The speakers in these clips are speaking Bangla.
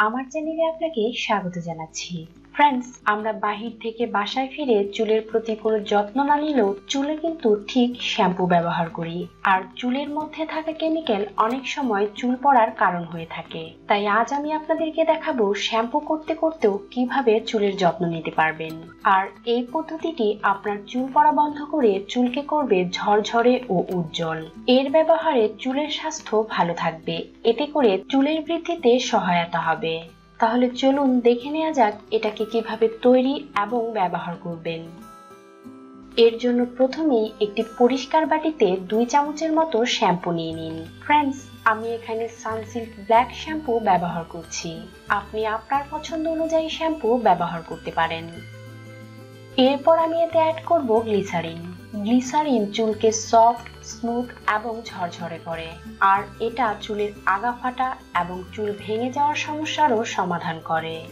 আমার চ্যানেলে আপনাকে স্বাগত জানাচ্ছি। ফ্রেন্ডস আমরা বাহির থেকে বাসায় ফিরে চুলের প্রতি কোনো যত্ন না নিলেও চুলে কিন্তু ঠিক শ্যাম্পু ব্যবহার করি। আর চুলের মধ্যে থাকা কেমিক্যাল অনেক সময় চুল পড়ার কারণ হয়ে থাকে। তাই আজ আমি আপনাদেরকে দেখাবো শ্যাম্পু করতে করতেও কীভাবে চুলের যত্ন নিতে পারবেন। আর এই পদ্ধতিটি আপনার চুল পড়া বন্ধ করে চুলকে করবে ঝরঝরে ও উজ্জ্বল। এর ব্যবহারে চুলের স্বাস্থ্য ভালো থাকবে। এতে করে চুলের বৃদ্ধিতে সহায়তা হবে। তাহলে চলুন দেখে নেওয়া যাক এটাকে কীভাবে তৈরি এবং ব্যবহার করবেন। এর জন্য প্রথমেই একটি পরিষ্কার বাটিতে দুই চামচের মতো শ্যাম্পু নিয়ে নিন। ফ্রেন্ডস আমি এখানে সানসিল্ক ব্ল্যাক শ্যাম্পু ব্যবহার করছি। আপনি আপনার পছন্দ অনুযায়ী শ্যাম্পু ব্যবহার করতে পারেন। এরপর আমি এতে অ্যাড করব গ্লিসারিন গ্লিসারিন চুলকে সফট স্মুথ এবং ঝরঝরে করে। আর এটা চুলের আগা ফাটা এবং চুল ভেঙে যাওয়ার সমস্যারও সমাধান করে।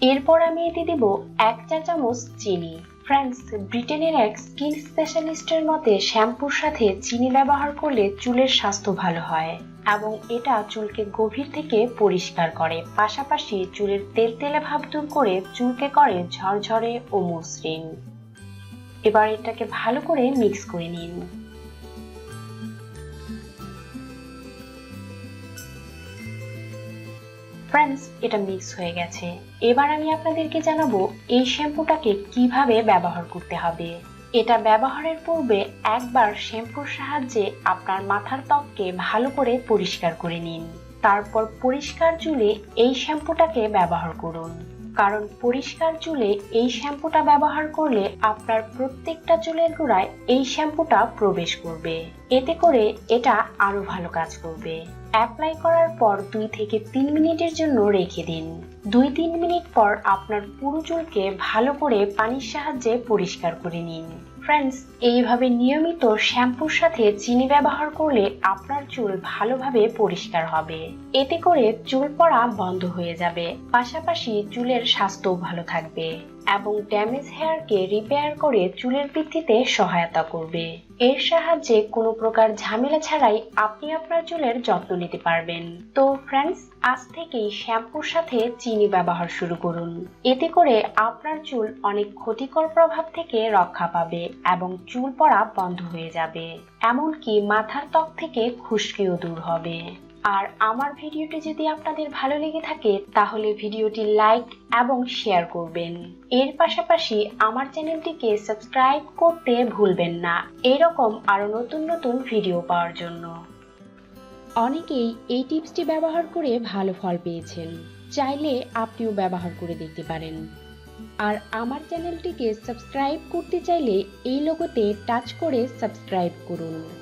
এরপর আমি এতে দেব এক চা চামচ চিনি। ফ্রেন্ডস ব্রিটেনের এক স্কিন স্পেশালিস্টের মতে শ্যাম্পুর সাথে চিনি ব্যবহার করলে চুলের স্বাস্থ্য ভালো হয় এবং এটা চুলকে গভীর থেকে পরিষ্কার করে। পাশাপাশি চুলের তেল তেলে ভাব দূর করে চুলকে করে ঝরঝরে ও মসৃণ। এবার এটাকে ভালো করে মিক্স করে নিন। ফ্রেন্ডস এটা মিক্স হয়ে গেছে। এবার আমি আপনাদেরকে জানাব এই শ্যাম্পুটাকে কীভাবে ব্যবহার করতে হবে। এটা ব্যবহারের পূর্বে একবার শ্যাম্পুর সাহায্যে আপনার মাথার ত্বককে ভালো করে পরিষ্কার করে নিন। তারপর পরিষ্কার চুলে এই শ্যাম্পুটাকে ব্যবহার করুন। কারণ পরিষ্কার চুলে এই শ্যাম্পুটা ব্যবহার করলে আপনার প্রত্যেকটা চুলের গোড়ায় এই শ্যাম্পুটা প্রবেশ করবে। এতে করে এটা আরও ভালো কাজ করবে। অ্যাপ্লাই করার পর দুই থেকে তিন মিনিটের জন্য রেখে দিন। দুই তিন মিনিট পর আপনার পুরো চুলকে ভালো করে পানির সাহায্যে পরিষ্কার করে নিন। ফ্রেন্ডস এইভাবে নিয়মিত শ্যাম্পুর সাথে চিনি ব্যবহার করলে আপনার চুল ভালোভাবে পরিষ্কার হবে। এতে করে চুল পড়া বন্ধ হয়ে যাবে। পাশাপাশি চুলের স্বাস্থ্যও ভালো থাকবে। এবং ড্যামেজ হেয়ারকে রিপেয়ার করে চুলের বৃদ্ধিতে সহায়তা করবে। এর সাহায্যে কোনো প্রকার ঝামেলা ছাড়াই আপনি আপনার চুলের যত্ন নিতে পারবেন। তো ফ্রেন্ডস আজ থেকেই শ্যাম্পুর সাথে চিনি ব্যবহার শুরু করুন। এতে করে আপনার চুল অনেক ক্ষতিকর প্রভাব থেকে রক্ষা পাবে এবং চুল পড়া বন্ধ হয়ে যাবে। এমনকি মাথার ত্বক থেকে খুশকিও দূর হবে। আর আমার ভিডিওটি যদি আপনাদের ভালো লেগে থাকে, তাহলে ভিডিওটি লাইক এবং শেয়ার করবেন। এর পাশাপাশি আমার চ্যানেলটিকে সাবস্ক্রাইব করতে ভুলবেন না। এরকম আরও নতুন নতুন ভিডিও পাওয়ার জন্য। অনেকেই এই টিপসটি ব্যবহার করে ভালো ফল পেয়েছেন। চাইলে আপনিও ব্যবহার করে দেখতে পারেন। আর আমার চ্যানেলটিকে সাবস্ক্রাইব করতে চাইলে এই লোগোতে টাচ করে সাবস্ক্রাইব করুন।